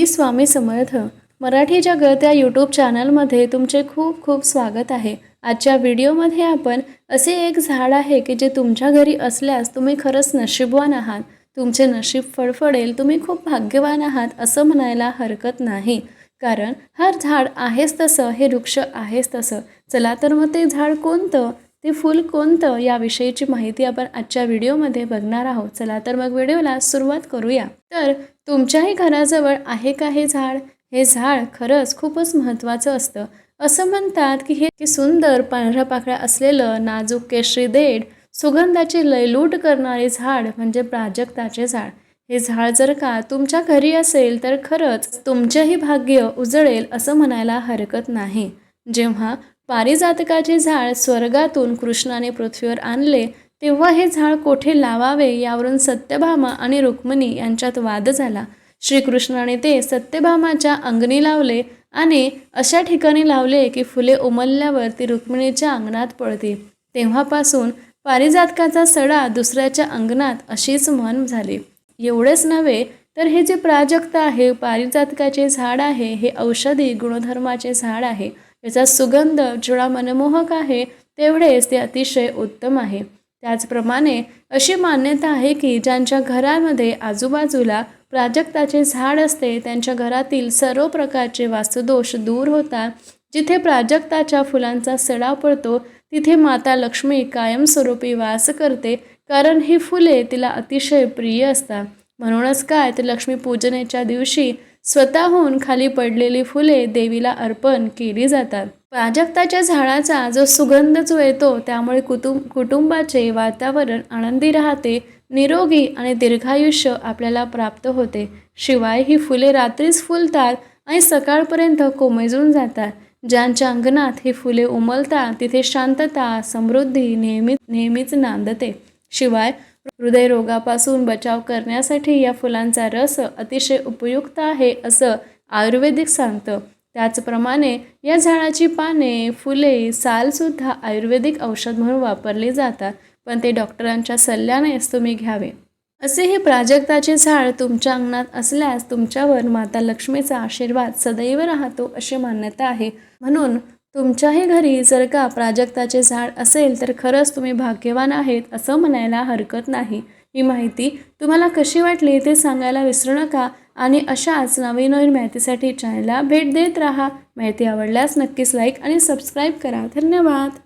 स्वामी समर्थ मराठी जगत या यूट्यूब चॅनलमध्ये तुमचे खूप खूप स्वागत आहे. आजच्या व्हिडिओमध्ये आपण असे एक झाड आहे की जे तुमच्या घरी असल्यास तुम्ही खरंच नशीबवान आहात. तुमचे नशीब फडफडेल तुम्ही खूप भाग्यवान आहात असं म्हणायला हरकत नाही. कारण हर झाड आहेच तसं हे वृक्ष आहेच तसं. चला तर मग ते झाड कोणतं? ते फूल कोणतं याविषयीची माहिती आपण आजच्या व्हिडिओमध्ये बघणार आहोत. चला तर मग व्हिडिओला सुरुवात करूया. तर तुमच्याही घराजवळ आहे का हे झाड? हे झाड खरंच खूपच महत्त्वाचं असतं. असं म्हणतात की हे की सुंदर पांढऱ्या पाकळ्या असलेलं नाजूक केशरी देठ सुगंधाची लयलूट करणारे झाड म्हणजे प्राजक्ताचे झाड. हे झाड जर का तुमच्या घरी असेल तर खरंच तुमचेही भाग्य उजळेल असं म्हणायला हरकत नाही. जेव्हा पारिजातकाचे झाड स्वर्गातून कृष्णाने पृथ्वीवर आणले तेव्हा हे झाड कोठे लावावे यावरून सत्यभामा आणि रुक्मिणी यांच्यात वाद झाला. श्रीकृष्णाने ते सत्यभामाच्या अंगणी लावले आणि अशा ठिकाणी लावले की फुले उमलल्यावर ती रुक्मिणीच्या अंगणात पडते. तेव्हापासून पारिजातकाचा सडा दुसऱ्याच्या अंगणात अशीच मन झाली. एवढेच नव्हे तर हे जे प्राजक्त आहे पारिजातकाचे झाड आहे हे औषधी गुणधर्माचे झाड आहे. याचा सुगंध जेवढा मनमोहक आहे तेवढेच ते अतिशय उत्तम आहे. त्याचप्रमाणे अशी मान्यता आहे की ज्यांच्या घरामध्ये आजूबाजूला प्राजक्ताचे झाड असते त्यांच्या घरातील सर्व प्रकारचे वास्तुदोष दूर होतात. जिथे प्राजक्ताच्या फुलांचा सडा पडतो तिथे माता लक्ष्मी कायमस्वरूपी वास करते कारण ही फुले तिला अतिशय प्रिय असतात. म्हणूनच काय तर लक्ष्मी पूजनेच्या दिवशी स्वतःहून खाली पडलेली फुले देवीला अर्पण केली जातात. प्राजक्ताच्या झाडाचा जो सुगंध जो येतो त्यामुळे कुटुंब कुटुंबाचे वातावरण आनंदी राहते निरोगी आणि दीर्घायुष्य आपल्याला प्राप्त होते. शिवाय ही फुले रात्रीच फुलतात आणि सकाळपर्यंत कोमेजून जातात. ज्यांच्या अंगणात ही फुले उमलतात तिथे शांतता समृद्धी नेहमी नेहमीच नांदते. शिवाय हृदयरोगापासून बचाव करण्यासाठी या फुलांचा रस अतिशय उपयुक्त आहे असं आयुर्वेदिक सांगतं. त्याचप्रमाणे या झाडाची पाने फुले सालसुद्धा आयुर्वेदिक औषध म्हणून वापरली जातात पण ते डॉक्टरांच्या सल्ल्यानेच तुम्ही घ्यावे. असे हे प्राजक्ताचे झाड तुमच्या अंगणात असल्यास तुमच्यावर माता लक्ष्मीचा आशीर्वाद सदैव राहतो अशी मान्यता आहे. म्हणून तुमच्याही घरी जर का प्राजक्ताचे झाड असेल तर खरंच तुम्ही भाग्यवान आहेत असं म्हणायला हरकत नाही. ही माहिती तुम्हाला कशी वाटली ते सांगायला विसरू नका आणि अशाच नवीन नवीन माहितीसाठी चॅनलला भेट देत राहा. माहिती आवडल्यास नक्कीच लाईक आणि सबस्क्राईब करा. धन्यवाद.